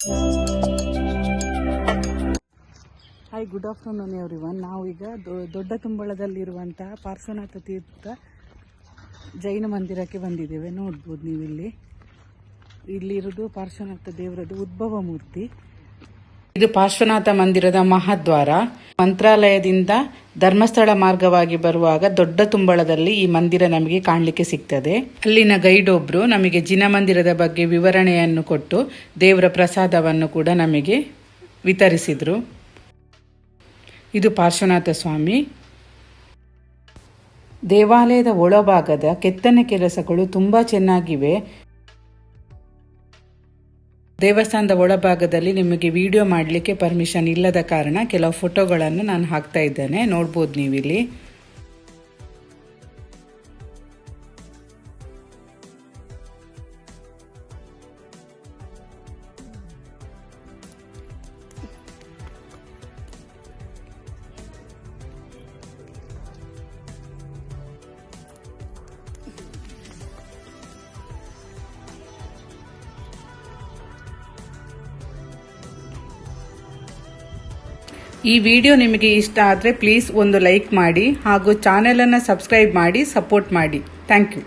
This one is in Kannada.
Hi good afternoon every one ನಾವೀಗ ದೊಡ್ಡ ತುಂಬಳದಲ್ಲಿರುವಂತಹ ಪಾರ್ಶ್ವನಾಥ ತೀರ್ಥ ಜೈನ ಮಂದಿರಕ್ಕೆ ಬಂದಿದ್ದೇವೆ. ನೋಡ್ಬೋದು ನೀವಿಲ್ಲಿ. ಇಲ್ಲಿ ಇಲ್ಲಿರುವುದು ಪಾರ್ಶ್ವನಾಥ ದೇವರದು ಉದ್ಭವ ಮೂರ್ತಿ. ಇದು ಪಾರ್ಶ್ವನಾಥ ಮಂದಿರದ ಮಹಾದ್ವಾರ. ಮಂತ್ರಾಲಯದಿಂದ ಧರ್ಮಸ್ಥಳ ಮಾರ್ಗವಾಗಿ ಬರುವಾಗ ದೊಡ್ಡ ತುಂಬಳದಲ್ಲಿ ಈ ಮಂದಿರ ನಮಗೆ ಕಾಣಲಿಕ್ಕೆ ಸಿಗ್ತದೆ. ಅಲ್ಲಿನ ಗೈಡ್ ಒಬ್ರು ನಮಗೆ ಜಿನ ಮಂದಿರದ ಬಗ್ಗೆ ವಿವರಣೆಯನ್ನು ಕೊಟ್ಟು ದೇವರ ಪ್ರಸಾದವನ್ನು ಕೂಡ ನಮಗೆ ವಿತರಿಸಿದ್ರು. ಇದು ಪಾರ್ಶ್ವನಾಥ ಸ್ವಾಮಿ. ದೇವಾಲಯದ ಒಳಭಾಗದ ಕೆತ್ತನೆ ಕೆಲಸಗಳು ತುಂಬ ಚೆನ್ನಾಗಿವೆ. ದೇವಸ್ಥಾನದ ಒಳಭಾಗದಲ್ಲಿ ನಿಮಗೆ ವಿಡಿಯೋ ಮಾಡಲಿಕ್ಕೆ ಪರ್ಮಿಷನ್ ಇಲ್ಲದ ಕಾರಣ ಕೆಲವು ಫೋಟೋಗಳನ್ನು ನಾನು ಹಾಕ್ತಾ ಇದ್ದೇನೆ. ನೋಡ್ಬೋದು ನೀವಿಲ್ಲಿ. ಈ ವಿಡಿಯೋ ನಿಮಗೆ ಇಷ್ಟ ಆದರೆ ಪ್ಲೀಸ್ ಒಂದು ಲೈಕ್ ಮಾಡಿ ಹಾಗೂ ಚಾನೆಲನ್ನು ಸಬ್ಸ್ಕ್ರೈಬ್ ಮಾಡಿ ಸಪೋರ್ಟ್ ಮಾಡಿ. Thank you